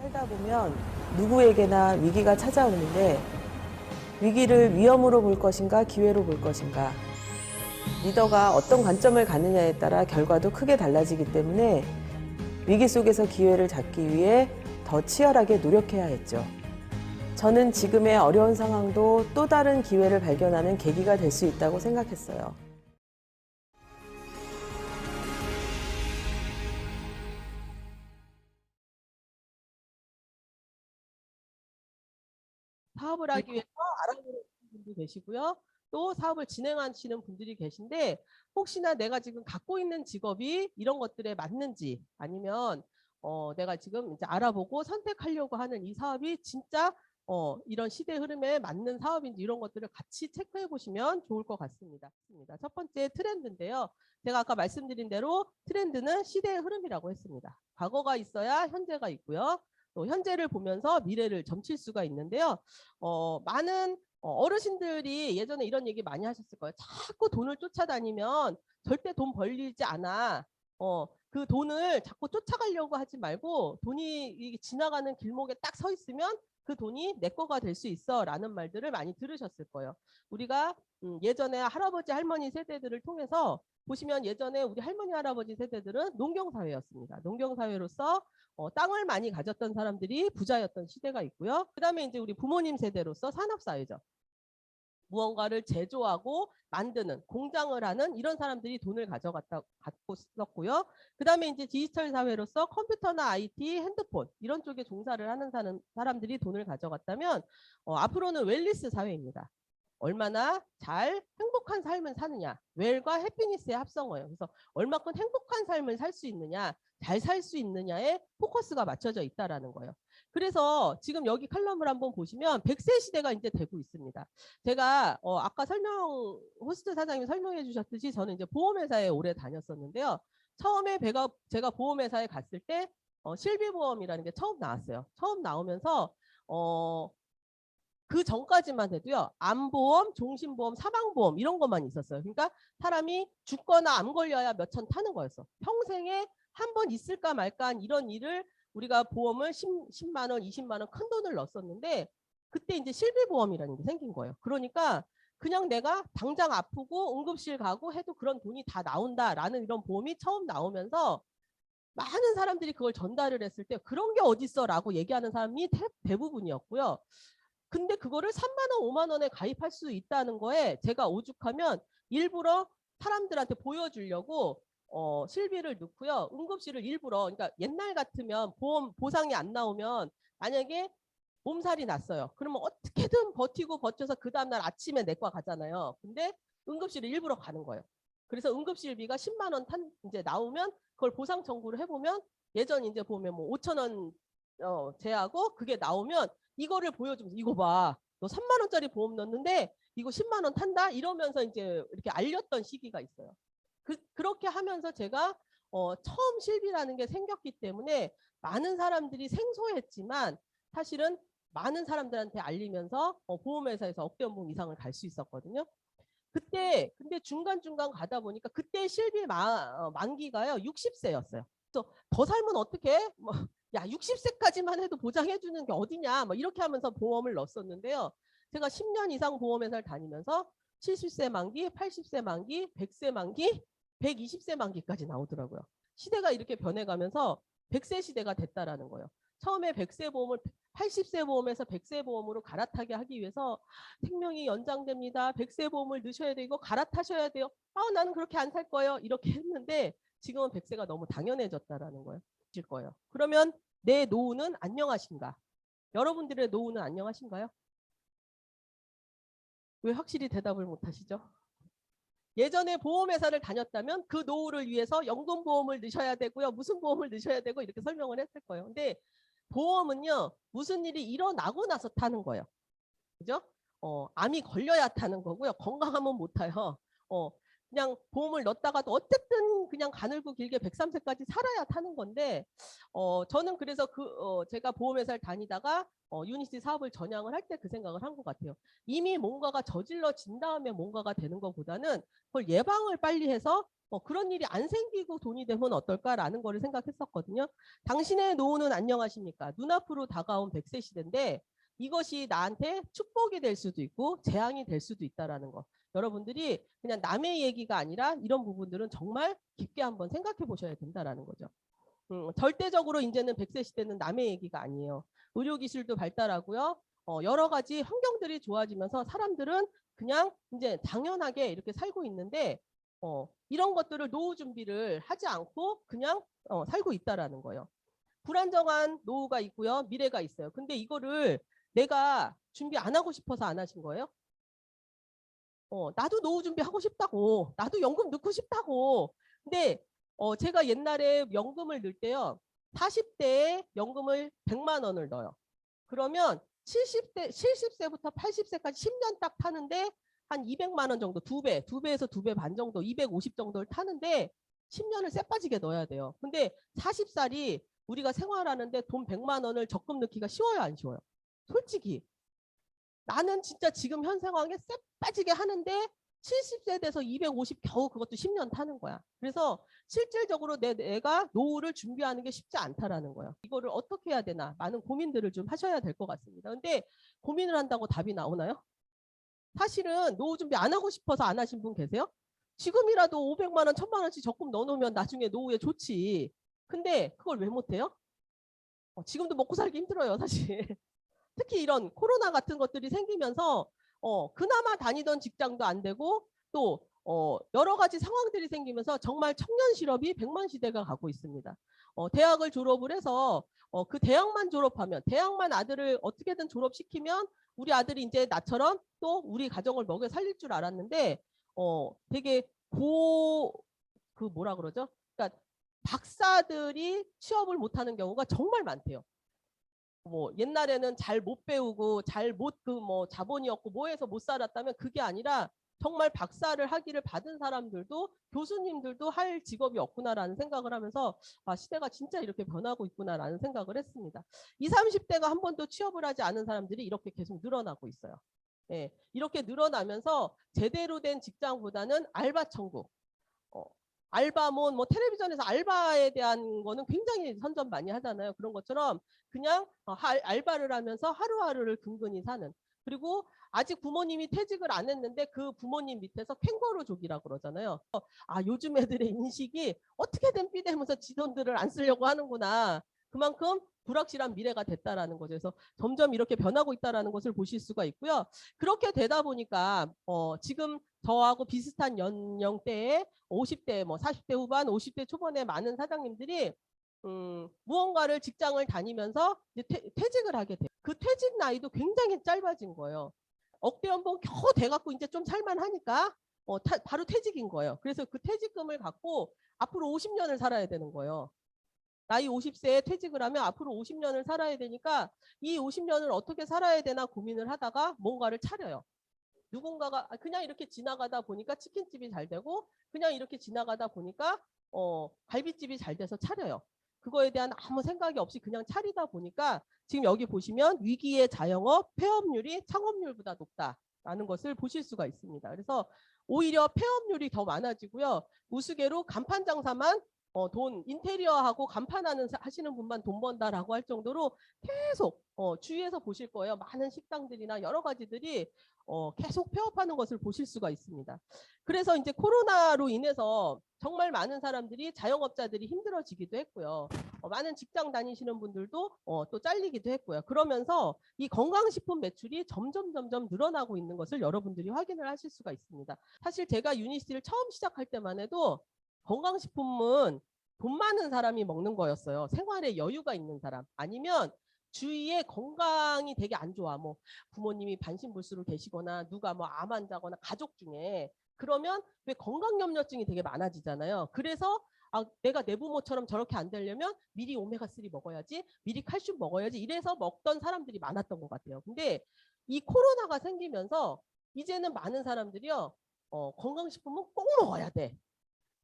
살다 보면 누구에게나 위기가 찾아오는데 위기를 위험으로 볼 것인가 기회로 볼 것인가 리더가 어떤 관점을 갖느냐에 따라 결과도 크게 달라지기 때문에 위기 속에서 기회를 잡기 위해 더 치열하게 노력해야 했죠. 저는 지금의 어려운 상황도 또 다른 기회를 발견하는 계기가 될 수 있다고 생각했어요. 사업을 하기 위해서 알아보는 분도 계시고요. 또 사업을 진행하시는 분들이 계신데 혹시나 내가 지금 갖고 있는 직업이 이런 것들에 맞는지 아니면 어, 내가 지금 이제 알아보고 선택하려고 하는 이 사업이 진짜 어, 이런 시대 흐름에 맞는 사업인지 이런 것들을 같이 체크해 보시면 좋을 것 같습니다. 첫 번째 트렌드인데요. 제가 아까 말씀드린 대로 트렌드는 시대의 흐름이라고 했습니다. 과거가 있어야 현재가 있고요. 또 현재를 보면서 미래를 점칠 수가 있는데요. 어, 많은 어, 어르신들이 예전에 이런 얘기 많이 하셨을 거예요. 자꾸 돈을 쫓아다니면 절대 돈 벌리지 않아. 어, 그 돈을 자꾸 쫓아가려고 하지 말고 돈이 지나가는 길목에 딱 서 있으면 그 돈이 내 거가 될 수 있어 라는 말들을 많이 들으셨을 거예요. 우리가 음, 예전에 할아버지 할머니 세대들을 통해서 보시면 예전에 우리 할머니 할아버지 세대들은 농경사회였습니다. 농경사회로서 어, 땅을 많이 가졌던 사람들이 부자였던 시대가 있고요. 그 다음에 이제 우리 부모님 세대로서 산업사회죠. 무언가를 제조하고 만드는 공장을 하는 이런 사람들이 돈을 가져갔다 갖고 있었고요. 그다음에 이제 디지털 사회로서 컴퓨터나 IT, 핸드폰 이런 쪽에 종사를 하는 사는 사람들이 돈을 가져갔다면 어, 앞으로는 웰리스 사회입니다. 얼마나 잘 행복한 삶을 사느냐 웰과 해피니스의 합성어예요. 그래서 얼마큼 행복한 삶을 살 수 있느냐 잘 살 수 있느냐에 포커스가 맞춰져 있다라는 거예요. 그래서 지금 여기 칼럼을 한번 보시면 100세 시대가 이제 되고 있습니다. 제가 어 아까 설명 호스트 사장님이 설명해 주셨듯이 저는 이제 보험회사에 오래 다녔었는데요. 처음에 제가 제가 보험회사에 갔을 때 어, 실비보험이라는 게 처음 나왔어요. 처음 나오면서 어, 그 전까지만 해도요. 암보험, 종신보험, 사망보험 이런 것만 있었어요. 그러니까 사람이 죽거나 암 걸려야 몇 천 타는 거였어. 평생에 한 번 있을까 말까 한 이런 일을 우리가 보험을 10, 10 만 원, 20만 원 큰 돈을 넣었었는데 그때 이제 실비보험이라는 게 생긴 거예요. 그러니까 그냥 내가 당장 아프고 응급실 가고 해도 그런 돈이 다 나온다라는 이런 보험이 처음 나오면서 많은 사람들이 그걸 전달을 했을 때 그런 게 어딨어 라고 얘기하는 사람이 대, 대부분이었고요. 근데 그거를 3만 원, 5만 원에 가입할 수 있다는 거에 제가 오죽하면 일부러 사람들한테 보여주려고 어, 실비를 넣고요. 응급실을 일부러 그러니까 옛날 같으면 보험 보상이 안 나오면 만약에 몸살이 났어요. 그러면 어떻게든 버티고 버텨서 그 다음날 아침에 내과 가잖아요. 근데 응급실을 일부러 가는 거예요. 그래서 응급실비가 10만 원 탄, 이제 나오면 그걸 보상 청구를 해보면 예전 이제 보면 뭐 5천 원 어, 제하고 그게 나오면 이거를 보여주면서 이거 봐. 너 3만 원짜리 보험 넣었는데 이거 10만 원 탄다 이러면서 이제 이렇게 알렸던 시기가 있어요. 그, 그렇게 하면서 제가 어, 처음 실비라는 게 생겼기 때문에 많은 사람들이 생소했지만 사실은 많은 사람들한테 알리면서 어, 보험회사에서 억대 연봉 이상을 갈 수 있었거든요. 그때 근데 중간중간 가다 보니까 그때 실비 마, 어, 만기가요 60세였어요. 그래서 더 살면 어떻게? 뭐, 야 60세까지만 해도 보장해 주는 게 어디냐? 뭐 이렇게 하면서 보험을 넣었었는데요. 제가 10년 이상 보험회사를 다니면서 70세 만기, 80세 만기, 100세 만기, 120세 만기까지 나오더라고요. 시대가 이렇게 변해가면서 100세 시대가 됐다라는 거예요. 처음에 100세 보험을 80세 보험에서 100세 보험으로 갈아타게 하기 위해서 생명이 연장됩니다. 100세 보험을 넣으셔야 되고 갈아타셔야 돼요. 아, 나는 그렇게 안 살 거예요. 이렇게 했는데 지금은 100세가 너무 당연해졌다라는 거예요. 질 거예요. 그러면 내 노후는 안녕하신가? 여러분들의 노후는 안녕하신가요? 왜 확실히 대답을 못 하시죠? 예전에 보험회사를 다녔다면 그 노후를 위해서 연금보험을 넣으셔야 되고요. 무슨 보험을 넣으셔야 되고 이렇게 설명을 했을 거예요. 근데 보험은요. 무슨 일이 일어나고 나서 타는 거예요. 그죠? 어, 암이 걸려야 타는 거고요. 건강하면 못 타요. 어, 그냥 보험을 넣었다가도 어쨌든 그냥 가늘고 길게 103세까지 살아야 타는 건데 어, 저는 그래서 그 어, 제가 보험회사를 다니다가 어, 유니티 사업을 전향을 할 때 그 생각을 한 것 같아요. 이미 뭔가가 저질러진 다음에 뭔가가 되는 것보다는 그걸 예방을 빨리 해서 어, 그런 일이 안 생기고 돈이 되면 어떨까라는 거를 생각했었거든요. 당신의 노후는 안녕하십니까? 눈앞으로 다가온 100세 시대인데 이것이 나한테 축복이 될 수도 있고 재앙이 될 수도 있다라는 거. 여러분들이 그냥 남의 얘기가 아니라 이런 부분들은 정말 깊게 한번 생각해 보셔야 된다라는 거죠. 음, 절대적으로 이제는 100세 시대는 남의 얘기가 아니에요. 의료기술도 발달하고요. 어, 여러 가지 환경들이 좋아지면서 사람들은 그냥 이제 당연하게 이렇게 살고 있는데 어, 이런 것들을 노후 준비를 하지 않고 그냥 어, 살고 있다라는 거예요. 불안정한 노후가 있고요. 미래가 있어요. 근데 이거를 내가 준비 안 하고 싶어서 안 하신 거예요? 어, 나도 노후 준비하고 싶다고. 나도 연금 넣고 싶다고. 근데 어, 제가 옛날에 연금을 넣을 때요. 40대에 연금을 100만 원을 넣어요. 그러면 70대 70세부터 80세까지 10년 딱 타는데 한 200만 원 정도, 두 배, 두 배에서 두 배 반 정도, 250 정도를 타는데 10년을 쎄 빠지게 넣어야 돼요. 근데 40살이 우리가 생활하는데 돈 100만 원을 적금 넣기가 쉬워요, 안 쉬워요? 솔직히 나는 진짜 지금 현 상황에 쎄 빠지게 하는데 70세 돼서 250 겨우 그것도 10년 타는 거야. 그래서 실질적으로 내, 내가 노후를 준비하는 게 쉽지 않다라는 거예요. 이거를 어떻게 해야 되나 많은 고민들을 좀 하셔야 될 것 같습니다. 근데 고민을 한다고 답이 나오나요? 사실은 노후 준비 안 하고 싶어서 안 하신 분 계세요? 지금이라도 500만 원, 1000만 원씩 적금 넣어놓으면 나중에 노후에 좋지. 근데 그걸 왜 못해요? 어, 지금도 먹고 살기 힘들어요, 사실. 특히 이런 코로나 같은 것들이 생기면서 어, 그나마 다니던 직장도 안 되고 또 어, 여러 가지 상황들이 생기면서 정말 청년 실업이 백만 시대가 가고 있습니다. 어, 대학을 졸업을 해서 어, 그 대학만 졸업하면 대학만 아들을 어떻게든 졸업시키면 우리 아들이 이제 나처럼 또 우리 가정을 먹여 살릴 줄 알았는데 어, 되게 고 그 뭐라 그러죠? 그러니까 박사들이 취업을 못하는 경우가 정말 많대요. 뭐 옛날에는 잘 못 배우고 잘 못 그 뭐 자본이 없고 뭐해서 못 살았다면 그게 아니라 정말 박사를 하기를 받은 사람들도 교수님들도 할 직업이 없구나라는 생각을 하면서 아 시대가 진짜 이렇게 변하고 있구나라는 생각을 했습니다. 20, 30대가 한 번도 취업을 하지 않은 사람들이 이렇게 계속 늘어나고 있어요. 예, 이렇게 늘어나면서 제대로 된 직장보다는 알바 천국, 어, 알바몬 뭐 텔레비전에서 알바에 대한 거는 굉장히 선전 많이 하잖아요. 그런 것처럼 그냥 어, 하- 알바를 하면서 하루하루를 근근히 사는 그리고 아직 부모님이 퇴직을 안 했는데 그 부모님 밑에서 캥거루족이라고 그러잖아요. 어, 아 요즘 애들의 인식이 어떻게든 삐대면서 지 돈들을 안 쓰려고 하는구나. 그만큼 불확실한 미래가 됐다라는 거죠. 그래서 점점 이렇게 변하고 있다라는 것을 보실 수가 있고요. 그렇게 되다 보니까 어, 지금 저하고 비슷한 연령대에 50대, 뭐 40대 후반, 50대 초반에 많은 사장님들이 음, 무언가를 직장을 다니면서 이제 퇴, 퇴직을 하게 돼요. 그 퇴직 나이도 굉장히 짧아진 거예요. 억대 연봉 겨우 돼갖고 이제 좀 살만하니까 어, 타- 바로 퇴직인 거예요. 그래서 그 퇴직금을 갖고 앞으로 50년을 살아야 되는 거예요. 나이 50세에 퇴직을 하면 앞으로 50년을 살아야 되니까 이 50년을 어떻게 살아야 되나 고민을 하다가 뭔가를 차려요. 누군가가 아, 그냥 이렇게 지나가다 보니까 치킨집이 잘 되고 그냥 이렇게 지나가다 보니까 어, 갈비집이 잘 돼서 차려요. 그거에 대한 아무 생각이 없이 그냥 차리다 보니까 지금 여기 보시면 위기의 자영업 폐업률이 창업률보다 높다라는 것을 보실 수가 있습니다. 그래서 오히려 폐업률이 더 많아지고요. 우스개로 간판 장사만 어, 돈 인테리어하고 간판하는 사- 하시는 분만 돈 번다라고 할 정도로 계속 어, 주위에서 보실 거예요. 많은 식당들이나 여러 가지들이 어, 계속 폐업하는 것을 보실 수가 있습니다. 그래서 이제 코로나로 인해서 정말 많은 사람들이 자영업자들이 힘들어지기도 했고요. 어, 많은 직장 다니시는 분들도 어, 또 잘리기도 했고요. 그러면서 이 건강식품 매출이 점점 점점 늘어나고 있는 것을 여러분들이 확인을 하실 수가 있습니다. 사실 제가 유니스를 처음 시작할 때만 해도 건강식품은 돈 많은 사람이 먹는 거였어요. 생활에 여유가 있는 사람 아니면 주위에 건강이 되게 안 좋아. 뭐 부모님이 반신불수로 계시거나 누가 뭐 암 환자거나 가족 중에 그러면 왜 건강염려증이 되게 많아지잖아요. 그래서 아, 내가 내 부모처럼 저렇게 안 되려면 미리 오메가3 먹어야지, 미리 칼슘 먹어야지 이래서 먹던 사람들이 많았던 것 같아요. 근데 이 코로나가 생기면서 이제는 많은 사람들이요, 어, 건강식품은 꼭 먹어야 돼.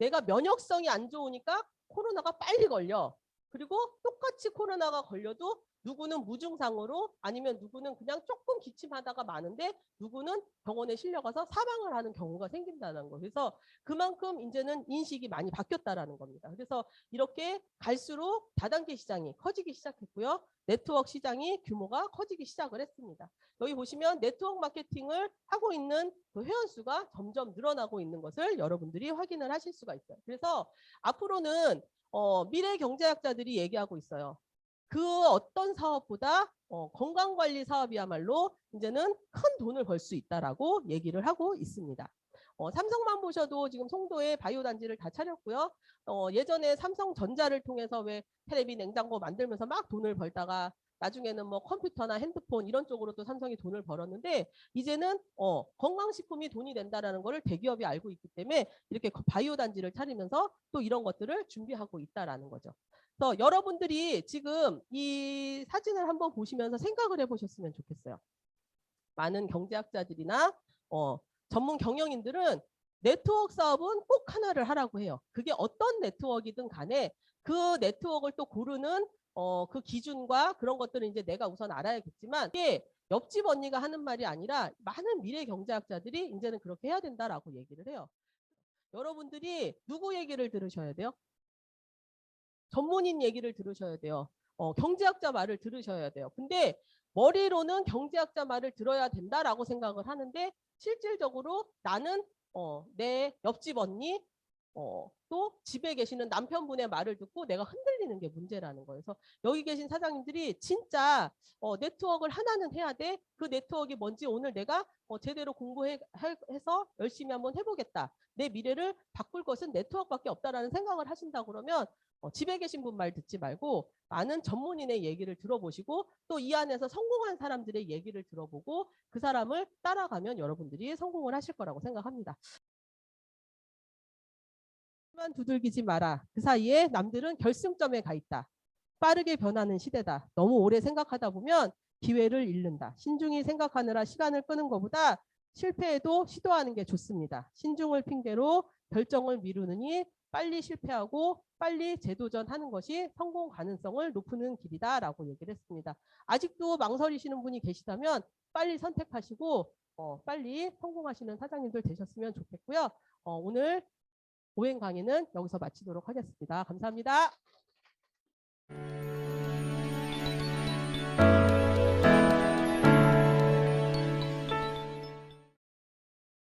내가 면역성이 안 좋으니까 코로나가 빨리 걸려. 그리고 똑같이 코로나가 걸려도 누구는 무증상으로 아니면 누구는 그냥 조금 기침하다가 마는데 누구는 병원에 실려가서 사망을 하는 경우가 생긴다는 거. 그래서 그만큼 이제는 인식이 많이 바뀌었다라는 겁니다. 그래서 이렇게 갈수록 다단계 시장이 커지기 시작했고요. 네트워크 시장이 규모가 커지기 시작을 했습니다. 여기 보시면 네트워크 마케팅을 하고 있는 그 회원 수가 점점 늘어나고 있는 것을 여러분들이 확인을 하실 수가 있어요. 그래서 앞으로는 어, 미래 경제학자들이 얘기하고 있어요. 그 어떤 사업보다 어, 건강관리 사업이야말로 이제는 큰 돈을 벌 수 있다라고 얘기를 하고 있습니다. 어, 삼성만 보셔도 지금 송도에 바이오 단지를 다 차렸고요. 어, 예전에 삼성전자를 통해서 왜 테레비 냉장고 만들면서 막 돈을 벌다가 나중에는 뭐 컴퓨터나 핸드폰 이런 쪽으로 또 삼성이 돈을 벌었는데 이제는 어, 건강식품이 돈이 된다라는 거를 대기업이 알고 있기 때문에 이렇게 거- 바이오 단지를 차리면서 또 이런 것들을 준비하고 있다라는 거죠. 그래서 여러분들이 지금 이 사진을 한번 보시면서 생각을 해보셨으면 좋겠어요. 많은 경제학자들이나 어, 전문 경영인들은 네트워크 사업은 꼭 하나를 하라고 해요. 그게 어떤 네트워크이든 간에 그 네트워크를 또 고르는 어, 그 기준과 그런 것들은 이제 내가 우선 알아야겠지만 이게 옆집 언니가 하는 말이 아니라 많은 미래 경제학자들이 이제는 그렇게 해야 된다라고 얘기를 해요. 여러분들이 누구 얘기를 들으셔야 돼요? 전문인 얘기를 들으셔야 돼요. 어, 경제학자 말을 들으셔야 돼요. 근데 머리로는 경제학자 말을 들어야 된다라고 생각을 하는데 실질적으로 나는 어, 내 옆집 언니 어, 또 집에 계시는 남편분의 말을 듣고 내가 흔들리는 게 문제라는 거예요. 그래서 여기 계신 사장님들이 진짜 어, 네트워크를 하나는 해야 돼. 그 네트워크가 뭔지 오늘 내가 어, 제대로 공부해서 열심히 한번 해보겠다. 내 미래를 바꿀 것은 네트워크밖에 없다라는 생각을 하신다 그러면 어, 집에 계신 분 말 듣지 말고 많은 전문인의 얘기를 들어보시고 또 이 안에서 성공한 사람들의 얘기를 들어보고 그 사람을 따라가면 여러분들이 성공을 하실 거라고 생각합니다. 만 두들기지 마라. 그 사이에 남들은 결승점에 가 있다. 빠르게 변하는 시대다. 너무 오래 생각하다 보면 기회를 잃는다. 신중히 생각하느라 시간을 끄는 것보다 실패해도 시도하는 게 좋습니다. 신중을 핑계로 결정을 미루느니 빨리 실패하고 빨리 재도전하는 것이 성공 가능성을 높이는 길이다라고 얘기를 했습니다. 아직도 망설이시는 분이 계시다면 빨리 선택하시고 어, 빨리 성공하시는 사장님들 되셨으면 좋겠고요. 어, 오늘 오행 강의는 여기서 마치도록 하겠습니다. 감사합니다.